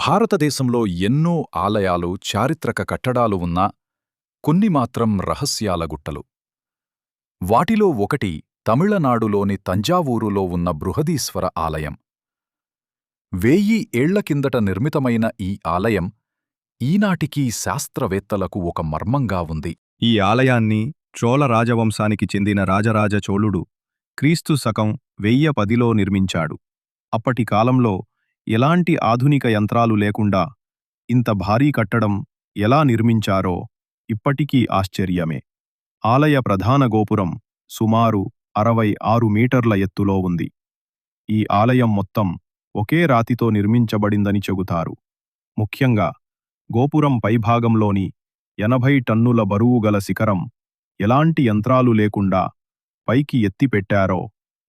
భారతదేశంలో ఎన్నో ఆలయాలు చారిత్రక కట్టడాలు ఉన్నా కొన్ని మాత్రం రహస్యాల గుట్టలు. వాటిలో ఒకటి తమిళనాడులోని తంజావూరులో ఉన్న బృహదీశ్వర ఆలయం. వేయి ఏళ్ళ కిందట నిర్మితమైన ఈ ఆలయం ఈనాటికీ శాస్త్రవేత్తలకు ఒక మర్మంగా ఉంది. ఈ ఆలయాన్ని చోళ రాజవంశానికి చెందిన రాజరాజ చోళుడు క్రీస్తు శకం వెయ్య పదిలో నిర్మించాడు. అప్పటి కాలంలో ఎలాంటి ఆధునిక యంత్రాలు లేకుండా ఇంత భారీ కట్టడం ఎలా నిర్మించారో ఇప్పటికీ ఆశ్చర్యమే. ఆలయ ప్రధాన గోపురం సుమారు అరవై ఆరు మీటర్ల ఎత్తులో ఉంది. ఈ ఆలయం మొత్తం ఒకే రాతితో నిర్మించబడిందని చెబుతారు. ముఖ్యంగా గోపురం పైభాగంలోని ఎనభై టన్నుల బరువు గల శిఖరం ఎలాంటి యంత్రాలు లేకుండా పైకి ఎత్తిపెట్టారో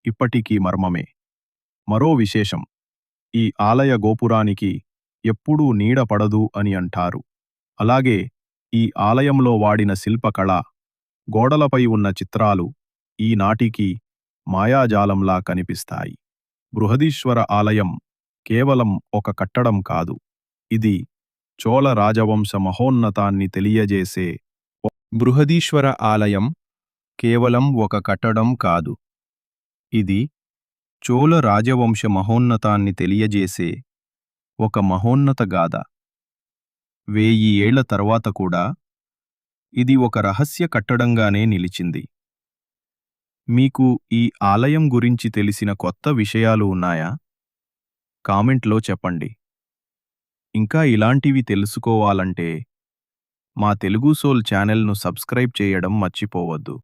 ఇప్పటికీ మర్మమే. మరో విశేషం ఈ ఆలయ గోపురానికి ఎప్పుడూ నీడ పడదు అని అంటారు. అలాగే ఈ ఆలయంలో వాడిన శిల్పకళ గోడలపై ఉన్న చిత్రాలు ఈనాటికి మాయాజాలంలా కనిపిస్తాయి. బృహదీశ్వర ఆలయం కేవలం ఒక కట్టడం కాదు. ఇది చోళ రాజవంశ మహోన్నతాన్ని తెలియజేసే బృహదీశ్వర ఆలయం కేవలం ఒక కట్టడం కాదు. ఇది చోళ రాజవంశ మహోన్నతాన్ని తెలియజేసే ఒక మహోన్నత గాథ. వేయి ఏళ్ళ తర్వాత కూడా ఇది ఒక రహస్య కట్టడంగానే నిలిచింది. మీకు ఈ ఆలయం గురించి తెలిసిన కొత్త విషయాలు ఉన్నాయా? కామెంట్లో చెప్పండి. ఇంకా ఇలాంటివి తెలుసుకోవాలంటే మా తెలుగు సోల్ ఛానల్ను సబ్స్క్రైబ్ చేయడం మర్చిపోవద్దు.